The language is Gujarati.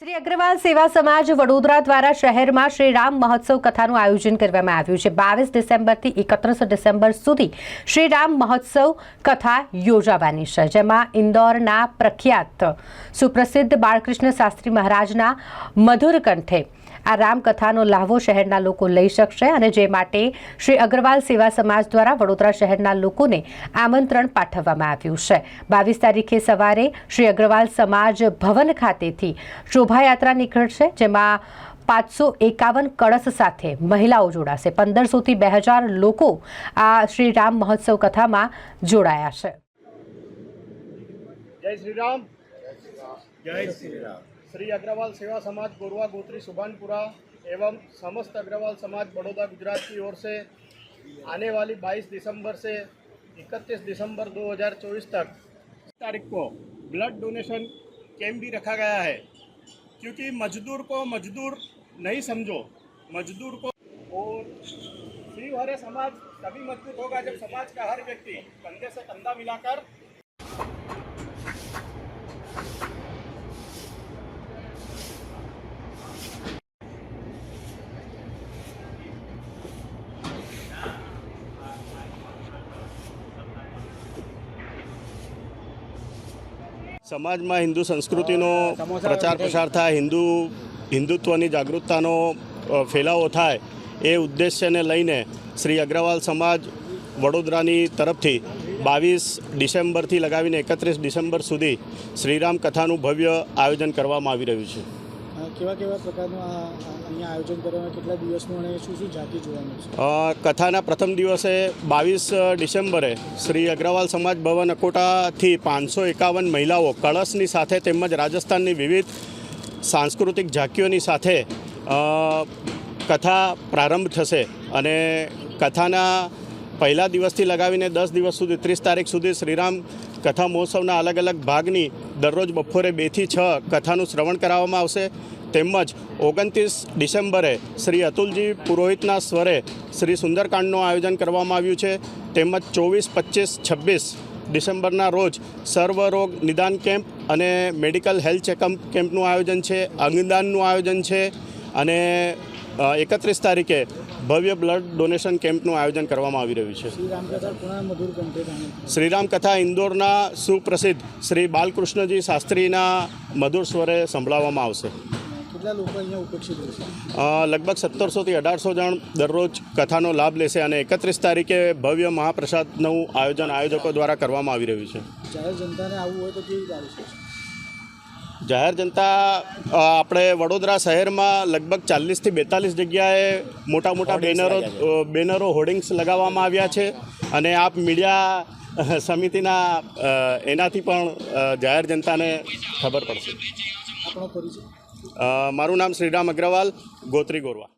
શ્રી અગ્રવાલ સેવા સમાજ વડોદરા દ્વારા શહેરમાં શ્રી રામ મહોત્સવ કથાનું આયોજન કરવામાં આવ્યું છે. બાવીસ ડિસેમ્બરથી એકત્રીસ ડિસેમ્બર સુધી શ્રી રામ મહોત્સવ કથા યોજાવાની છે, જેમાં ઇન્દોરના પ્રખ્યાત સુપ્રસિદ્ધ બાળકૃષ્ણ શાસ્ત્રી મહારાજના મધુર કંઠે આ રામકથાનો લાભો શહેરના લોકો લઈ શકશે અને જે માટે શ્રી અગ્રવાલ સેવા સમાજ દ્વારા વડોદરા શહેરના લોકોને આમંત્રણ પાઠવવામાં આવ્યું છે. બાવીસ તારીખે સવારે શ્રી અગ્રવાલ સમાજ ભવન ખાતેથી શોભાયાત્રા નીકળશે જેમાં પાંચસો એકાવન કળશ સાથે મહિલાઓ જોડાશે. પંદરસોથી બે હજાર લોકો આ શ્રી રામ મહોત્સવ કથામાં જોડાયા છે. જય શ્રી રામ. જય શ્રી રામ. श्री अग्रवाल सेवा समाज, गोरवा, गोत्री, सुभानपुरा एवं समस्त अग्रवाल समाज, बड़ौदा, गुजरात की ओर से आने वाली 22 दिसंबर से 31 दिसंबर 2024 तक। तारीख को ब्लड डोनेशन कैंप भी रखा गया है, क्योंकि मजदूर को मजदूर नहीं समझो, मजदूर को और शिव हरे समाज तभी मज़बूत होगा जब समाज का हर व्यक्ति कंधे से कंधा मिलाकर સમાજમાં હિન્દુ સંસ્કૃતિનો પ્રચાર પ્રસાર થાય હિન્દુ હિન્દુત્વની જાગૃતતાનો ફેલાવો થાય એ ઉદ્દેશ્યને લઈને શ્રી અગ્રવાલ સમાજ વડોદરાની તરફથી બાવીસ ડિસેમ્બરથી લગાવીને એકત્રીસ ડિસેમ્બર સુધી શ્રીરામ કથાનું ભવ્ય આયોજન કરવામાં આવી રહ્યું છે. કેવા કેવા પ્રકારનું આ અહીંયા આયોજન કરવામાં કેટલા દિવસનું અને શું શું જાતિ જોવાનું છે? કથાના પ્રથમ દિવસે બાવીસ ડિસેમ્બરે શ્રી અગ્રવાલ સમાજ ભવન અકોટાથી પાંચસો એકાવન મહિલાઓ કળશની સાથે તેમજ રાજસ્થાનની વિવિધ સાંસ્કૃતિક ઝાંકીઓની સાથે કથા પ્રારંભ થશે. અને કથાના પહેલા દિવસથી લગાવીને દસ દિવસ સુધી, ત્રીસ તારીખ સુધી શ્રીરામ કથા મહોત્સવના અલગ અલગ ભાગની દરરોજ બપોરે બેથી છ કથાનું શ્રવણ કરાવવામાં આવશે. તેમજ ઓગણત્રીસ ડિસેમ્બરે શ્રી અતુલજી પુરોહિતના સ્વરે શ્રી સુંદરકાંડનું આયોજન કરવામાં આવ્યું છે. તેમજ ચોવીસ, પચીસ, છવ્વીસ ડિસેમ્બરના રોજ સર્વરોગ નિદાન કેમ્પ અને મેડિકલ હેલ્થ ચેકઅપ કેમ્પનું આયોજન છે, અંગદાનનું આયોજન છે અને એકત્રીસ તારીખે ભવ્ય બ્લડ ડોનેશન કેમ્પનું આયોજન કરવામાં આવી રહ્યું છે. શ્રીરામ કથા ઇન્દોરના સુપ્રસિદ્ધ શ્રી બાલકૃષ્ણજી શાસ્ત્રીના મધુર સ્વરે સંભળાવવામાં આવશે. લગભગ સત્તરસોથી અઢારસો જણ દરરોજ કથાનો લાભ લેશે અને એકત્રીસ તારીખે ભવ્ય મહાપ્રસાદનું આયોજન આયોજકો દ્વારા કરવામાં આવી રહ્યું છે. જાહેર જનતા આપણે વડોદરા શહેરમાં લગભગ ચાલીસથી બેતાલીસ જગ્યાએ મોટા મોટા બેનરો બેનરો હોર્ડિંગ્સ લગાવવામાં આવ્યા છે. અને આપ મીડિયા સમિતિના એનાથી પણ જાહેર જનતાને ખબર પડશે. મારું નામ શ્રીરામ અગ્રવાલ ગોત્રી ગોરવા.